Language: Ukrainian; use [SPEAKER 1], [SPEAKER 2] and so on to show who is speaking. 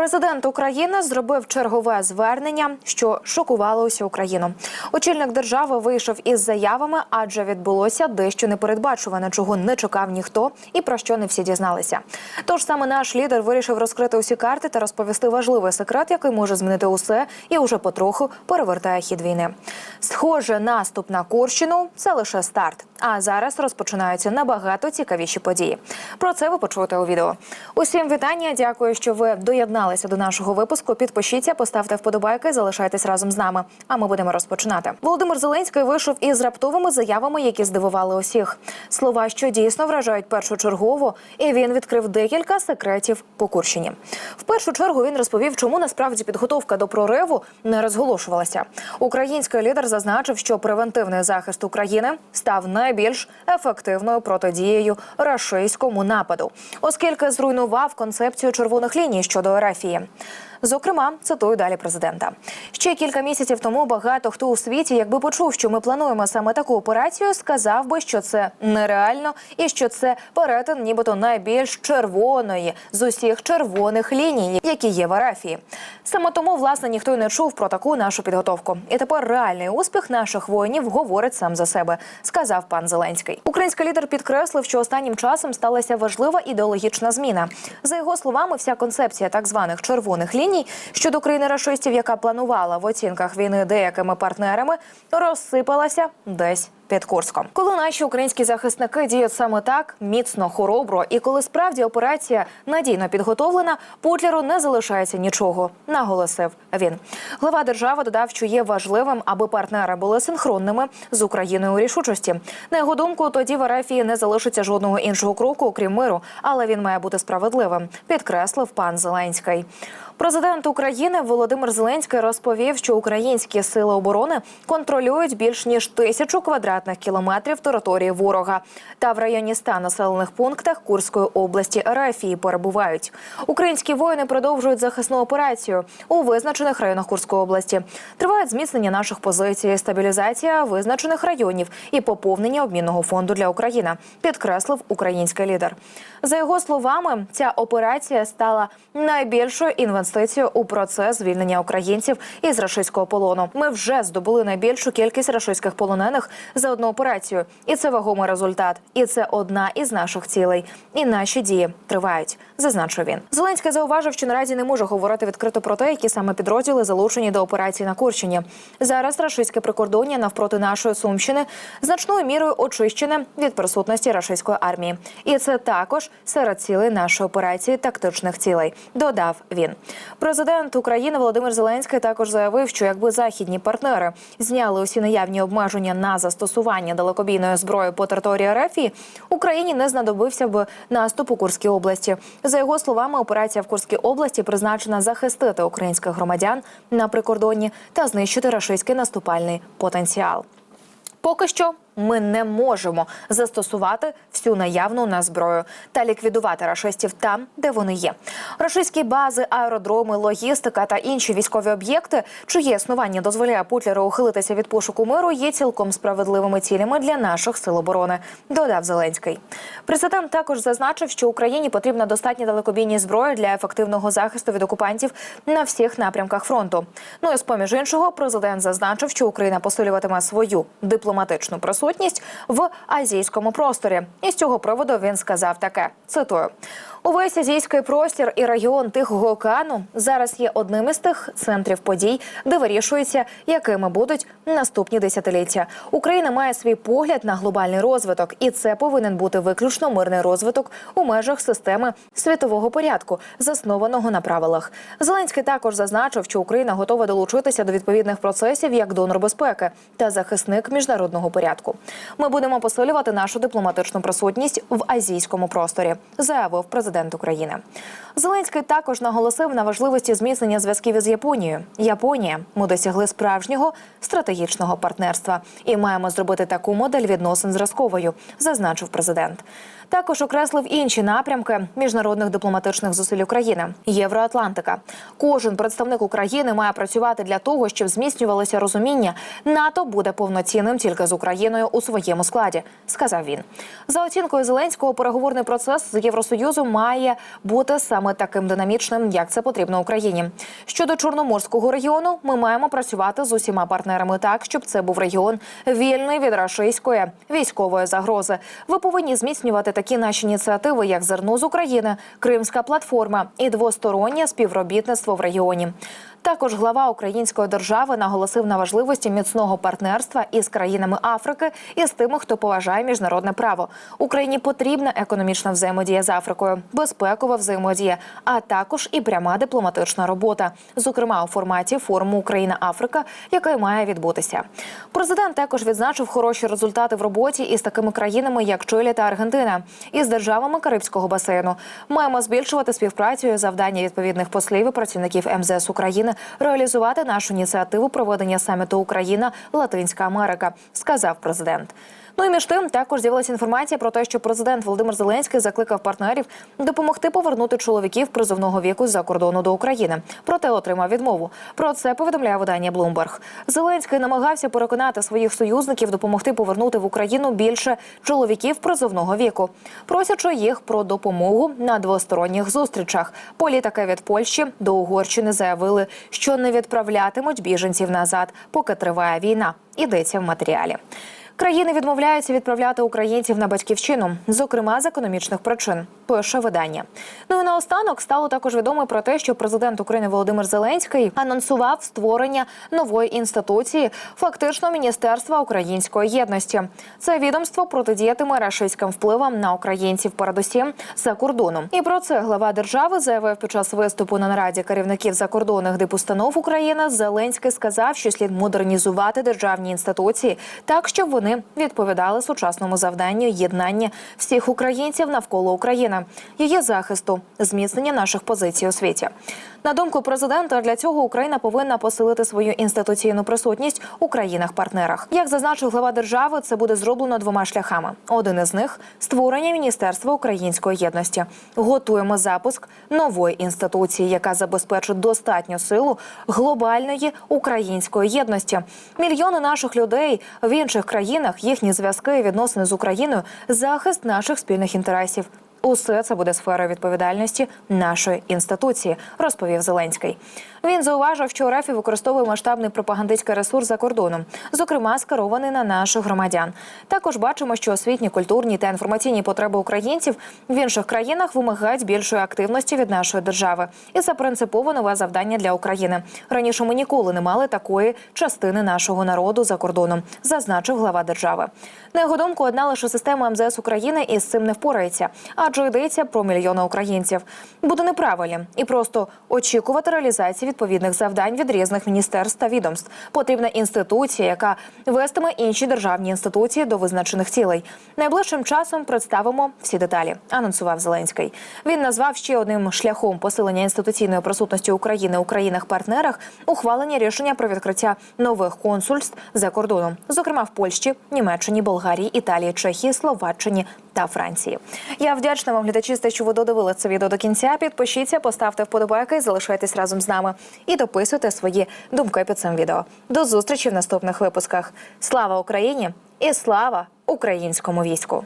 [SPEAKER 1] Президент України зробив чергове звернення, що шокувало усю Україну. Очільник держави вийшов із заявами, адже відбулося дещо непередбачуване, чого не чекав ніхто і про що не всі дізналися. Тож саме наш лідер вирішив розкрити усі карти та розповісти важливий секрет, який може змінити усе, і уже потроху перевертає хід війни. Схоже, наступ на Курщину це лише старт. А зараз розпочинаються набагато цікавіші події. Про це ви почуєте у відео. Усім вітання. Дякую, що ви доєдналися до нашого випуску. Підпишіться, поставте вподобайки, залишайтесь разом з нами. А ми будемо розпочинати. Володимир Зеленський вийшов із раптовими заявами, які здивували усіх. Слова, що дійсно вражають першочергово, і він відкрив декілька секретів по Курщині. В першу чергу він розповів, чому насправді підготовка до прориву не розголошувалася. Український лідер зазначив, що превентивний захист України став найбільш ефективною протидією рашистському нападу, оскільки зруйнував концепцію червоних ліній щодо Ерефії. Зокрема, цитую далі президента. Ще кілька місяців тому багато хто у світі, якби почув, що ми плануємо саме таку операцію, сказав би, що це нереально і що це перетин, нібито найбільш червоної з усіх червоних ліній, які є в Арафії. Саме тому, власне, ніхто й не чув про таку нашу підготовку. І тепер реальний успіх наших воїнів говорить сам за себе, сказав пан Зеленський. Український лідер підкреслив, що останнім часом сталася важлива ідеологічна зміна. За його словами, вся концепція так званих червоних ліній щодо країни рашистів, яка планувала в оцінках війни деякими партнерами, розсипалася десь. Під Курском, коли наші українські захисники діють саме так міцно, хоробро, і коли справді операція надійно підготовлена, Путлеру не залишається нічого, наголосив він. Глава держави додав, що є важливим, аби партнери були синхронними з Україною у рішучості. На його думку, тоді в Арафії не залишиться жодного іншого кроку, окрім миру, але він має бути справедливим. Підкреслив пан Зеленський. Президент України Володимир Зеленський розповів, що українські сили оборони контролюють більш ніж тисячу квадратних кілометрів території ворога. Та в районі ста населених пунктах Курської області РФії перебувають. Українські воїни продовжують захисну операцію у визначених районах Курської області. Триває зміцнення наших позицій, стабілізація визначених районів і поповнення обмінного фонду для України. Підкреслив український лідер. За його словами, ця операція стала найбільшою інвестицією у процес звільнення українців із рашистського полону. Ми вже здобули найбільшу кількість рашистських полонених за одну операцію, і це вагомий результат. І це одна із наших цілей. І наші дії тривають. Зазначив він. Зеленський зауважив, що наразі не може говорити відкрито про те, які саме підрозділи залучені до операції на Курщині. Зараз рашистське прикордоння навпроти нашої сумщини значною мірою очищене від присутності рашистської армії, і це також серед цілей нашої операції тактичних цілей. Додав він. Президент України Володимир Зеленський також заявив, що якби західні партнери зняли усі наявні обмеження на застосування далекобійної зброї по території РФ, Україні не знадобився б наступ у Курській області. За його словами, операція в Курській області призначена захистити українських громадян на прикордонні та знищити рашистський наступальний потенціал. Поки що ми не можемо застосувати всю наявну на зброю та ліквідувати рашистів там, де вони є. Рашистські бази, аеродроми, логістика та інші військові об'єкти, чиє існування дозволяє Путлеру ухилитися від пошуку миру, є цілком справедливими цілями для наших сил оборони. Додав Зеленський. Президент також зазначив, що Україні потрібна достатня далекобійні зброї для ефективного захисту від окупантів на всіх напрямках фронту. Ну і з поміж іншого, президент зазначив, що Україна посилюватиме свою дипломатичну присутність в азійському просторі. І з цього приводу він сказав таке: цитую. Увесь азійський простір і регіон Тихого океану зараз є одним із тих центрів подій, де вирішується, якими будуть наступні десятиліття. Україна має свій погляд на глобальний розвиток, і це повинен бути виключно мирний розвиток у межах системи світового порядку, заснованого на правилах. Зеленський також зазначив, що Україна готова долучитися до відповідних процесів як донор безпеки та захисник міжнародного порядку. Ми будемо посилювати нашу дипломатичну присутність в азійському просторі, заявив президент України. Зеленський також наголосив на важливості зміцнення зв'язків із Японією. Японія, ми досягли справжнього стратегічного партнерства і маємо зробити таку модель відносин зразковою, зазначив президент. Також окреслив інші напрямки міжнародних дипломатичних зусиль України. Євроатлантика. Кожен представник України має працювати для того, щоб зміцнювалося розуміння. НАТО буде повноцінним тільки з Україною Україною у своєму складі, сказав він. За оцінкою Зеленського, переговорний процес з Євросоюзом має бути саме таким динамічним, як це потрібно Україні. Щодо чорноморського регіону, ми маємо працювати з усіма партнерами так, щоб це був регіон вільний від рашистської військової загрози. Ви повинні зміцнювати такі наші ініціативи, як зерно з України, Кримська платформа і двостороннє співробітництво в регіоні. Також глава української держави наголосив на важливості міцного партнерства із країнами Африки і з тими, хто поважає міжнародне право. Україні потрібна економічна взаємодія з Африкою, безпекова взаємодія, а також і пряма дипломатична робота, зокрема у форматі форуму Україна Африка, який має відбутися. Президент також відзначив хороші результати в роботі із такими країнами, як Чилі та Аргентина, і з державами Карибського басейну. Маємо збільшувати співпрацю завдання відповідних послів і працівників МЗС України реалізувати нашу ініціативу проведення саміту Україна Латинська Америка, сказав президент. Ну і між тим також з'явилася інформація про те, що президент Володимир Зеленський закликав партнерів допомогти повернути чоловіків призовного віку з-за кордону до України. Проте отримав відмову. Про це повідомляє видання Bloomberg. Зеленський намагався переконати своїх союзників допомогти повернути в Україну більше чоловіків призовного віку, просячи їх про допомогу на двосторонніх зустрічах. Політики від Польщі до Угорщини заявили, що не відправлятимуть біженців назад, поки триває війна. Йдеться в матеріалі. Країни відмовляються відправляти українців на батьківщину, зокрема з економічних причин. Пише видання. Ну і наостанок стало також відомо про те, що президент України Володимир Зеленський анонсував створення нової інституції, фактично міністерства української єдності. Це відомство протидіятиме рашистським впливам на українців, передусім за кордоном. І про це глава держави заявив під час виступу на нараді керівників закордонних дипустанов України. Зеленський сказав, що слід модернізувати державні інституції так, щоб вони відповідали сучасному завданню єднання всіх українців навколо України, її захисту, зміцнення наших позицій у світі. На думку президента, для цього Україна повинна посилити свою інституційну присутність у країнах-партнерах. Як зазначив глава держави, це буде зроблено двома шляхами. Один із них створення міністерства української єдності. Готуємо запуск нової інституції, яка забезпечить достатню силу глобальної української єдності. Мільйони наших людей в інших країнах, їхні зв'язки відносини з Україною, захист наших спільних інтересів. Усе це буде сферою відповідальності нашої інституції, розповів Зеленський. Він зауважив, що РФ використовує масштабний пропагандистський ресурс за кордоном, зокрема скерований на наших громадян. Також бачимо, що освітні, культурні та інформаційні потреби українців в інших країнах вимагають більшої активності від нашої держави, і це принципово нове завдання для України. Раніше ми ніколи не мали такої частини нашого народу за кордоном, зазначив глава держави. На його думку, одна лише система МЗС України із цим не впорається, адже йдеться про мільйони українців. Буде неправильним і просто очікувати реалізації відповідних завдань від різних міністерств та відомств. Потрібна інституція, яка вестиме інші державні інституції до визначених цілей. Найближчим часом представимо всі деталі. Анонсував Зеленський. Він назвав ще одним шляхом посилення інституційної присутності України у країнах-партнерах ухвалення рішення про відкриття нових консульств за кордоном, зокрема в Польщі, Німеччині, Болгарії, Італії, Чехії, Словаччині та Франції. Я вдячна вам, глядачі, за те, що ви додивили це відео до кінця. Підпишіться, поставте вподобайки, залишайтесь разом з нами і дописуйте свої думки під цим відео. До зустрічі в наступних випусках. Слава Україні і слава українському війську!